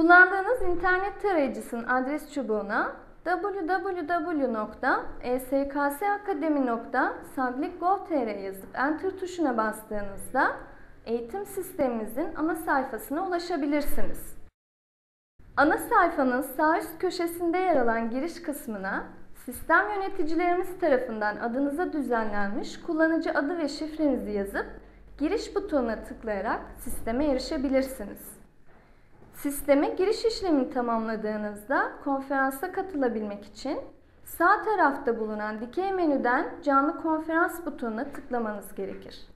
Kullandığınız internet tarayıcısının adres çubuğuna www.esksakademi.saglik.gov.tr yazıp Enter tuşuna bastığınızda eğitim sistemimizin ana sayfasına ulaşabilirsiniz. Ana sayfanın sağ üst köşesinde yer alan giriş kısmına sistem yöneticilerimiz tarafından adınıza düzenlenmiş kullanıcı adı ve şifrenizi yazıp giriş butonuna tıklayarak sisteme erişebilirsiniz. Sisteme giriş işlemini tamamladığınızda konferansa katılabilmek için sağ tarafta bulunan dikey menüden canlı konferans butonuna tıklamanız gerekir.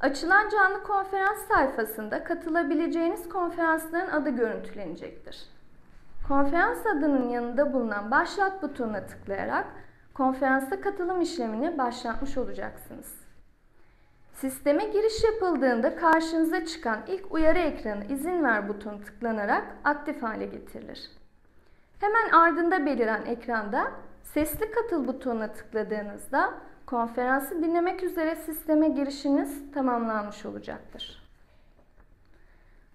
Açılan canlı konferans sayfasında katılabileceğiniz konferansların adı görüntülenecektir. Konferans adının yanında bulunan başlat butonuna tıklayarak konferansa katılım işlemini başlatmış olacaksınız. Sisteme giriş yapıldığında karşınıza çıkan ilk uyarı ekranı izin ver butonu tıklanarak aktif hale getirilir. Hemen ardında beliren ekranda sesli katıl butonuna tıkladığınızda konferansı dinlemek üzere sisteme girişiniz tamamlanmış olacaktır.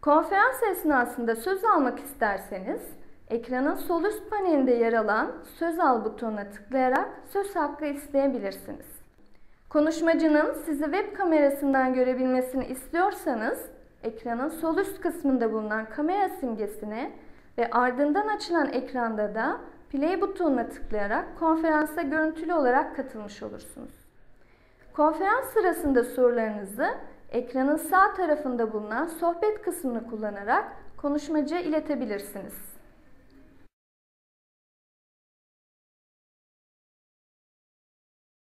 Konferans esnasında söz almak isterseniz ekranın sol üst panelinde yer alan söz al butonuna tıklayarak söz hakkı isteyebilirsiniz. Konuşmacının sizi web kamerasından görebilmesini istiyorsanız ekranın sol üst kısmında bulunan kamera simgesine ve ardından açılan ekranda da play butonuna tıklayarak konferansa görüntülü olarak katılmış olursunuz. Konferans sırasında sorularınızı ekranın sağ tarafında bulunan sohbet kısmını kullanarak konuşmacıya iletebilirsiniz.